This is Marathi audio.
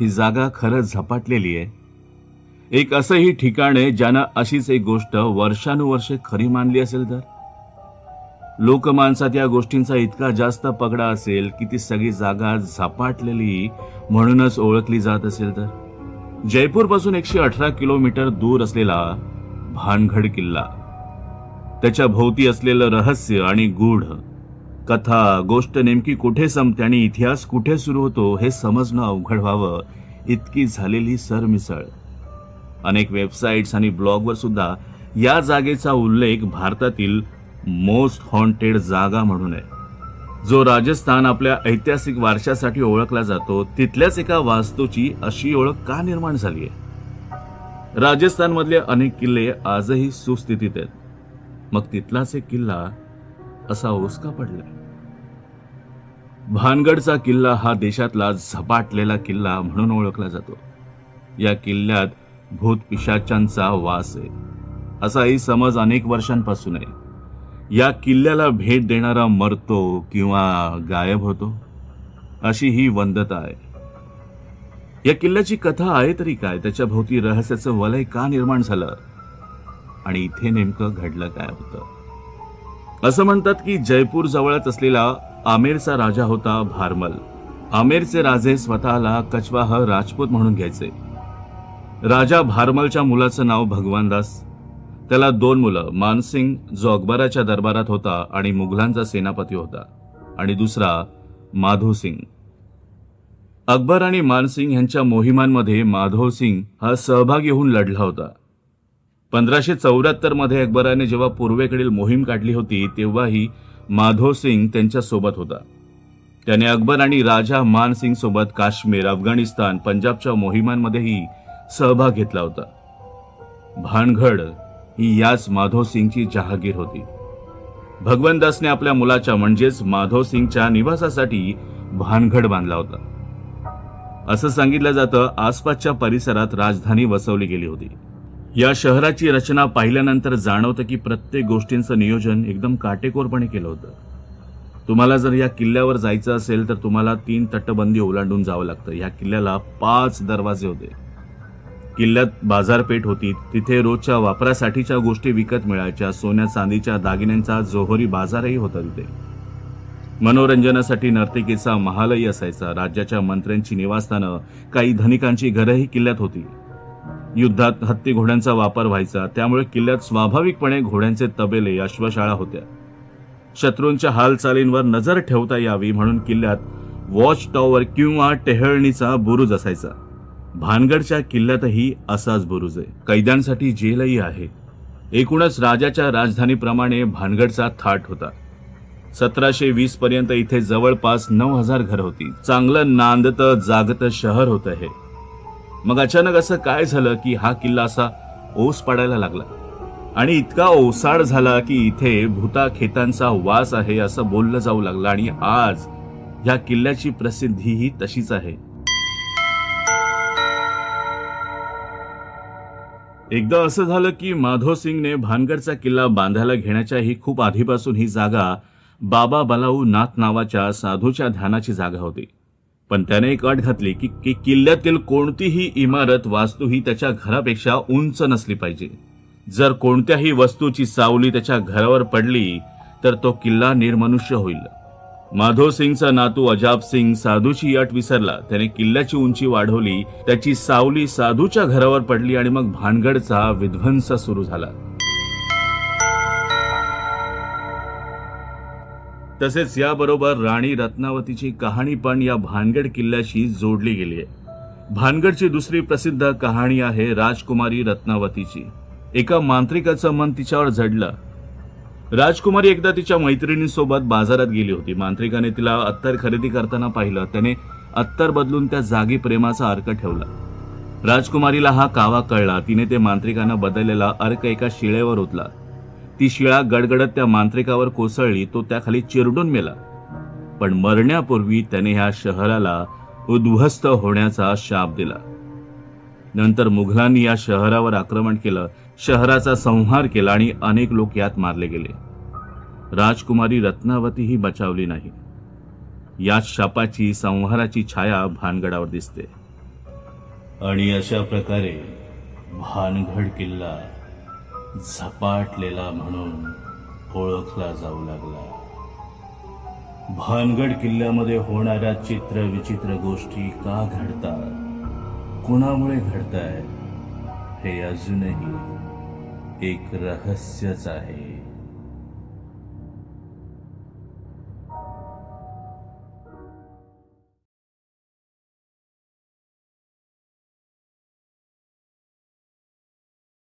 ही जागा खरंच झपाटलेली आहे. एक असंही ठिकाण आहे ज्यानं अशीच एक गोष्ट वर्षानुवर्षे खरी मानली असेल तर? लोकमानसात या गोष्टींचा इतका जास्त पगडा असेल की ती सगळी जागा झपाटलेली म्हणूनच ओळखली जात असेल तर? जयपूरपासून एकशे अठरा किलोमीटर दूर असलेला भानगड किल्ला. त्याच्या भोवती असलेलं रहस्य आणि गूढ कथा गोष्ट नेमकी कुठे संपते आणि इतिहास कुठे सुरू होतो हे समजणं अवघड व्हावं इतकी झालेली सरमिसळ. अनेक वेबसाईट्स आणि ब्लॉगवर सुद्धा या जागेचा उल्लेख भारतातील मोस्ट हॉन्टेड जागा म्हणून आहे. जो राजस्थान आपल्या ऐतिहासिक वारशासाठी ओळखला जातो तिथल्याच एका वास्तूची अशी ओळख का निर्माण झाली आहे राजस्थानमधले अनेक किल्ले आजही सुस्थितीत आहेत. मग तिथलाच एक किल्ला असा ओसका पडलाय. भानगडचा किल्ला हा देशातला झपाटलेला किल्ला म्हणून ओळखला जातो. या किल्ल्यात भूत पिशाचांचा वास आहे. असाही समज अनेक वर्षांपासून आहे. या किल्ल्याला भेट देणारा मरतो किंवा गायब होतो? अशी ही वंदता आहे. या किल्ल्याची कथा आहे तरी काय? त्याच्या भोवती रहस्याचं वलय का निर्माण झालं? आणि इथे नेमकं घडलं काय होतं? असं म्हणतात की जयपूर जवळच असलेला आमेरचा राजा होता भारमल. आमेरचे राजे स्वतःला कचवाह राजपूत म्हणून घ्यायचे. राजा भारमलच्या मुलाचं नाव भगवानदास त्याला दोन मुलं मानसिंग जो अकबराच्या दरबारात होता आणि मुघलांचा सेनापती होता आणि दुसरा माधो सिंग अकबर आणि मानसिंग यांच्या मोहिमांमध्ये माधव सिंग हा सहभागी होऊन लढला होता. पंधराशे चौऱ्याहत्तरमध्ये अकबराने जेव्हा पूर्वेकडील मोहीम काढली होती तेव्हाही माधव सिंग त्यांच्यासोबत होता. त्याने अकबर आणि राजा मानसिंग सोबत काश्मीर अफगाणिस्तान पंजाबच्या मोहिमांमध्येही सहभाग घेतला होता. भानगड ही याच माधव सिंगची जहागीर होती. भगवंतदासने आपल्या मुलाच्या म्हणजेच माधव सिंगच्या निवासासाठी भानगड बांधला होता. असं सांगितलं जातं आसपासच्या परिसरात राजधानी वसवली गेली होती. या शहराची रचना पाहिल्यानंतर जाणवतं की प्रत्येक गोष्टींचं नियोजन एकदम काटेकोरपणे केलं होतं. तुम्हाला जर या किल्ल्यावर जायचं असेल तर तुम्हाला तीन तटबंदी ओलांडून जावं लागतं. या किल्ल्याला पाच दरवाजे होते. किल्ल्यात बाजारपेठ होती. तिथे रोजच्या वापरासाठीच्या गोष्टी विकत मिळायच्या. सोन्या चांदीच्या दागिन्यांचा जोहरी बाजारही होता तिथे. मनोरंजनासाठी नर्तिकेचा महालही असायचा. राज्याच्या मंत्र्यांची निवासस्थानं काही धनिकांची घरंही किल्ल्यात होती. युद्धात हत्ती घोड्यांचा वापर व्हायचा त्यामुळे किल्ल्यात स्वाभाविकपणे घोड्यांचे तबेले अश्वशाळा होत्या. शत्रूंच्या हालचालींवर नजर ठेवता यावी म्हणून किल्ल्यात वॉच टॉवर किंवा टेहळणीचा बुरुज असायचा. भानगडच्या किल्ल्यातही असाच बुरुज आहे. कैद्यांसाठी जेलही आहे. एकूणच राजाच्या राजधानीप्रमाणे भानगडचा थाट होता. सतराशे वीस पर्यंत इथे जवळपास नऊ हजार घर होती. चांगलं नांदत जागत शहर होतं हे. मग अचानक असं काय झालं की हा किल्ला असा ओस पडायला लागला? आणि इतका ओसाड झाला की इथे भूता खेतांचा वास आहे असं बोललं जाऊ लागलं आणि आज ह्या किल्ल्याची प्रसिद्धी ही तशीच आहे. एकदा असं झालं की माधव सिंगने भानगडचा किल्ला बांधायला घेण्याच्याही खूप आधीपासून ही जागा बाबा बलाऊ नाथ नावाच्या साधूच्या ध्यानाची जागा होती. पण त्याने एक अट घातली की कि किल्ल्यातील कोणतीही इमारत वास्तू ही त्याच्या घरापेक्षा उंच नसली पाहिजे. जर कोणत्याही वस्तूची सावली त्याच्या घरावर पडली तर तो किल्ला निर्मनुष्य होईल. माधव सिंगचा नातू अजाब सिंग साधूची अट विसरला. त्याने किल्ल्याची उंची वाढवली त्याची सावली साधूच्या घरावर पडली आणि मग भानगडचा विध्वंस सुरू झाला. तसेच याबरोबर राणी रत्नावतीची कहाणी पण या भानगड किल्ल्याशी जोडली गेली आहे. भानगडची दुसरी प्रसिद्ध कहाणी आहे राजकुमारी रत्नावतीची. एका मांत्रिकाचं मन तिच्यावर झडलं. राजकुमारी एकदा तिच्या मैत्रिणीसोबत बाजारात गेली होती. मांत्रिकाने तिला अत्तर खरेदी करताना पाहिलं. त्याने अत्तर बदलून त्या जागी प्रेमाचा अर्क ठेवला. राजकुमारीला हा कावा कळला. तिने ते मांत्रिकानं बदललेला अर्क एका शिळेवर ओतला. ती शिळा गडगडत त्या मांत्रिकावर कोसळली तो त्याखाली चिरडून मेला. पण मरण्यापूर्वी त्याने ह्या शहराला उद्ध्वस्त होण्याचा शाप दिला. नंतर मुघलांनी या शहरावर आक्रमण केलं शहराचा संहार केला आणि अनेक लोक यात मारले गेले. राजकुमारी रत्नावती ही बचावली नाही. या शापाची संहाराची छाया भानगडावर दिसते. आणि अशा प्रकारे भानगड किल्ला झपाटलेला म्हणून ओळखला जाऊ लागला. भानगड किल्ल्यामध्ये होणाऱ्या चित्र विचित्र गोष्टी का घडतात? कुणामुळे घडतायत? हे अजूनही एक रहस्यच आहे.